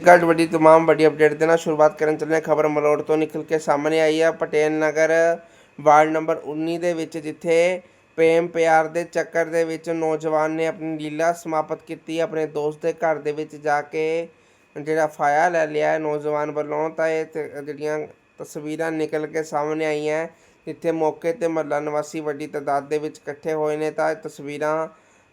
ਗੱਡ ਵੱਡੀ तमाम ਵੱਡੀ ਅਪਡੇਟ ਦੇ ਨਾਲ ਸ਼ੁਰੂਆਤ ਕਰਨ ਚੱਲੇ ਹਾਂ ਖਬਰ ਮਲੋੜ ਤੋਂ ਨਿਕਲ ਕੇ ਸਾਹਮਣੇ ਆਈ ਹੈ ਪਟੇਲ ਨਗਰ ਵਾਰਡ ਨੰਬਰ 19 ਦੇ ਵਿੱਚ ਜਿੱਥੇ ਪ੍ਰੇਮ ਪਿਆਰ ਦੇ ਚੱਕਰ ਦੇ ਵਿੱਚ ਨੌਜਵਾਨ ਨੇ ਆਪਣੀ ਲੀਲਾ ਸਮਾਪਤ ਕੀਤੀ ਆਪਣੇ ਦੋਸਤ ਦੇ ਘਰ ਦੇ ਵਿੱਚ ਜਾ ਕੇ ਜਿਹੜਾ ਫਾਇਆ ਲੈ ਲਿਆ ਹੈ ਨੌਜਵਾਨ ਵੱਲੋਂ ਤਾਂ ਇਹ ਤੇ ਜਿਹੜੀਆਂ ਤਸਵੀਰਾਂ ਨਿਕਲ ਕੇ ਸਾਹਮਣੇ ਆਈਆਂ ਜਿੱਥੇ ਮੌਕੇ ਤੇ ਮਹੱਲਾ ਨਿਵਾਸੀ ਵੱਡੀ ਤਾਦਾਦ ਦੇ ਵਿੱਚ ਇਕੱਠੇ ਹੋਏ ਨੇ ਤਾਂ ਇਹ ਤਸਵੀਰਾਂ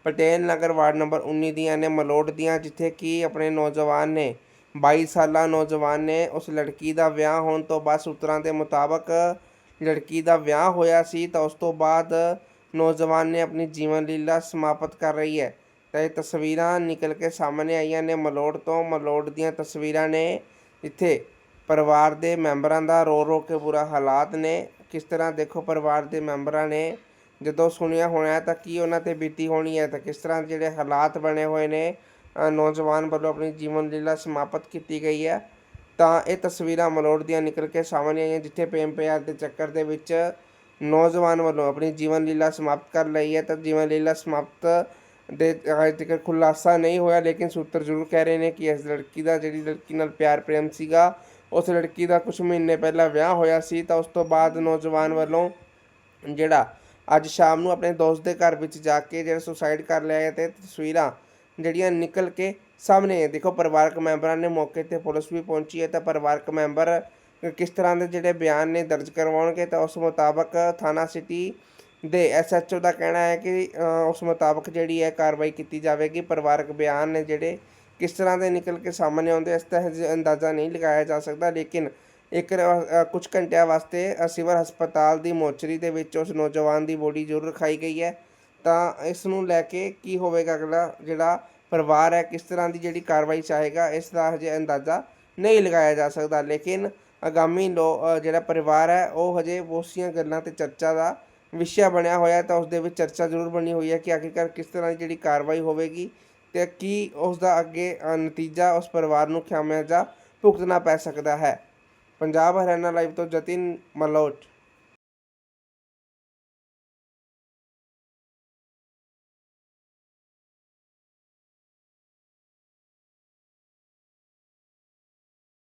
ਪਟੇਲ ਨਗਰ ਵਾਰਡ ਨੰਬਰ 19 ਦੀਆਂ ਨੇ ਮਲੋਟ ਦੀਆਂ ਜਿੱਥੇ ਕਿ ਆਪਣੇ ਨੌਜਵਾਨ ਨੇ ਬਾਈ ਸਾਲਾ ਨੌਜਵਾਨ ਨੇ ਉਸ ਲੜਕੀ ਦਾ ਵਿਆਹ ਹੋਣ ਤੋਂ ਬਾਅਦ ਸੂਤਰਾਂ ਦੇ ਮੁਤਾਬਕ ਲੜਕੀ ਦਾ ਵਿਆਹ ਹੋਇਆ ਸੀ, ਤਾਂ ਉਸ ਤੋਂ ਬਾਅਦ ਨੌਜਵਾਨ ਨੇ ਆਪਣੀ ਜੀਵਨ ਲੀਲਾ ਸਮਾਪਤ ਕਰ ਰਹੀ ਹੈ। ਤਾਂ ਇਹ ਤਸਵੀਰਾਂ ਨਿਕਲ ਕੇ ਸਾਹਮਣੇ ਆਈਆਂ ਨੇ। ਮਲੋਟ ਤੋਂ ਮਲੋਟ ਦੀਆਂ ਤਸਵੀਰਾਂ ਨੇ। ਇੱਥੇ ਪਰਿਵਾਰ ਦੇ ਮੈਂਬਰਾਂ ਦਾ ਰੋ ਰੋ ਕੇ ਬੁਰਾ ਹਾਲਾਤ ਨੇ। ਕਿਸ ਤਰ੍ਹਾਂ ਦੇਖੋ ਪਰਿਵਾਰ ਦੇ ਮੈਂਬਰਾਂ ਨੇ ਜਦੋਂ ਸੁਣਿਆ ਹੋਣਾ ਤਾਂ ਕੀ ਉਹਨਾਂ ਤੇ ਬੀਤੀ ਹੋਣੀ ਹੈ, ਤਾਂ ਕਿਸ ਤਰ੍ਹਾਂ ਜਿਹੜੇ ਹਾਲਾਤ ਬਣੇ ਹੋਏ ਨੇ ਨੌਜਵਾਨ ਵੱਲੋਂ ਆਪਣੀ ਜੀਵਨ ਲੀਲਾ ਸਮਾਪਤ ਕੀਤੀ ਗਈ ਹੈ। ਤਾਂ ਇਹ ਤਸਵੀਰਾਂ ਮਲੋੜ ਦੀਆਂ ਨਿਕਲ ਕੇ ਸਾਹਮਣੇ ਆਈਆਂ, ਜਿੱਥੇ ਪ੍ਰੇਮ ਪਿਆਰ ਦੇ ਚੱਕਰ ਦੇ ਵਿੱਚ ਨੌਜਵਾਨ ਵੱਲੋਂ ਆਪਣੀ ਜੀਵਨ ਲੀਲਾ ਸਮਾਪਤ ਕਰ ਲਈ ਹੈ। ਤਾਂ ਜੀਵਨ ਲੀਲਾ ਸਮਾਪਤ ਦੇ ਅਜੇ ਤੱਕ ਖੁਲਾਸਾ ਨਹੀਂ ਹੋਇਆ, ਲੇਕਿਨ ਸੂਤਰ ਜ਼ਰੂਰ ਕਹਿ ਰਹੇ ਨੇ ਕਿ ਇਸ ਲੜਕੀ ਦਾ, ਜਿਹੜੀ ਲੜਕੀ ਨਾਲ ਪਿਆਰ ਪ੍ਰੇਮ ਸੀਗਾ, ਉਸ ਲੜਕੀ ਦਾ ਕੁਝ ਮਹੀਨੇ ਪਹਿਲਾਂ ਵਿਆਹ ਹੋਇਆ ਸੀ। ਤਾਂ ਉਸ ਤੋਂ ਬਾਅਦ ਨੌਜਵਾਨ ਵੱਲੋਂ ਜਿਹੜਾ ਅੱਜ ਸ਼ਾਮ ਨੂੰ ਆਪਣੇ ਦੋਸਤ ਦੇ ਘਰ ਵਿੱਚ ਜਾ ਕੇ ਜਿਹੜਾ ਸੁਸਾਈਡ ਕਰ ਲਿਆ ਹੈ ਤੇ ਤਸਵੀਰਾਂ ਜਿਹੜੀਆਂ ਨਿਕਲ ਕੇ ਸਾਹਮਣੇ ਦੇਖੋ ਪਰਿਵਾਰਕ ਮੈਂਬਰਾਂ ਨੇ ਮੌਕੇ ਤੇ ਪੁਲਿਸ ਵੀ ਪਹੁੰਚੀ ਹੈ ਤਾਂ ਪਰਿਵਾਰਕ ਮੈਂਬਰ ਕਿਸ ਤਰ੍ਹਾਂ ਦੇ ਜਿਹੜੇ ਬਿਆਨ ਨੇ ਦਰਜ ਕਰਵਾਉਣਗੇ ਤਾਂ ਉਸ ਮੁਤਾਬਕ ਥਾਣਾ ਸਿਟੀ ਦੇ ਐਸਐਚਓ ਦਾ ਕਹਿਣਾ ਹੈ ਕਿ ਉਸ ਮੁਤਾਬਕ ਜਿਹੜੀ ਹੈ ਕਾਰਵਾਈ ਕੀਤੀ ਜਾਵੇਗੀ। ਪਰਿਵਾਰਕ ਬਿਆਨ ਨੇ ਜਿਹੜੇ ਕਿਸ ਤਰ੍ਹਾਂ ਦੇ ਨਿਕਲ ਕੇ ਸਾਹਮਣੇ ਆਉਂਦੇ ਇਸ ਦਾ ਅੰਦਾਜ਼ਾ ਨਹੀਂ ਲਗਾਇਆ ਜਾ ਸਕਦਾ ਲੇਕਿਨ ਇੱਕ ਅ, ਕੁਝ ਘੰਟਿਆਂ ਵਾਸਤੇ ਅ, ਸਿਵਲ ਹਸਪਤਾਲ ਦੀ ਮੋਚਰੀ ਦੇ ਵਿੱਚ ਉਸ ਨੌਜਵਾਨ ਦੀ ਬੋਡੀ ਜ਼ਰੂਰ ਰਖਾਈ ਗਈ ਹੈ। ਤਾਂ ਇਸ ਨੂੰ ਲੈ ਕੇ ਕੀ ਹੋਵੇਗਾ ਅਗਲਾ? ਜਿਹੜਾ ਪਰਿਵਾਰ ਹੈ, ਕਿਸ ਤਰ੍ਹਾਂ ਦੀ ਜਿਹੜੀ ਕਾਰਵਾਈ ਚਾਹੇਗਾ, ਇਸ ਦਾ ਹਜੇ ਅੰਦਾਜ਼ਾ ਨਹੀਂ ਲਗਾਇਆ ਜਾ ਸਕਦਾ। ਲੇਕਿਨ ਆਗਾਮੀ ਲੋ ਜਿਹੜਾ ਪਰਿਵਾਰ ਹੈ, ਉਹ ਹਜੇ ਉਸੀਆਂ ਗੱਲਾਂ ਤੇ ਚਰਚਾ ਦਾ ਵਿਸ਼ਾ ਬਣਿਆ ਹੋਇਆ ਤਾਂ ਉਸ ਦੇ ਵਿੱਚ ਚਰਚਾ ਜ਼ਰੂਰ ਬਣੀ ਹੋਈ ਹੈ ਕਿ ਆਖਿਰਕਾਰ ਕਿਸ ਤਰ੍ਹਾਂ ਦੀ ਜਿਹੜੀ ਕਾਰਵਾਈ ਹੋਵੇਗੀ ਤੇ ਕੀ ਉਸ ਦਾ ਅੱਗੇ ਨਤੀਜਾ ਉਸ ਪਰਿਵਾਰ ਨੂੰ ਖਾਮਿਆਜ਼ਾ ਭੁਗਤਣਾ ਪੈ ਸਕਦਾ ਹੈ। ਪੰਜਾਬ ਹਰਿਆਣਾ ਲਾਈਵ ਤੋਂ ਜਤਿਨ ਮਲੋਟ।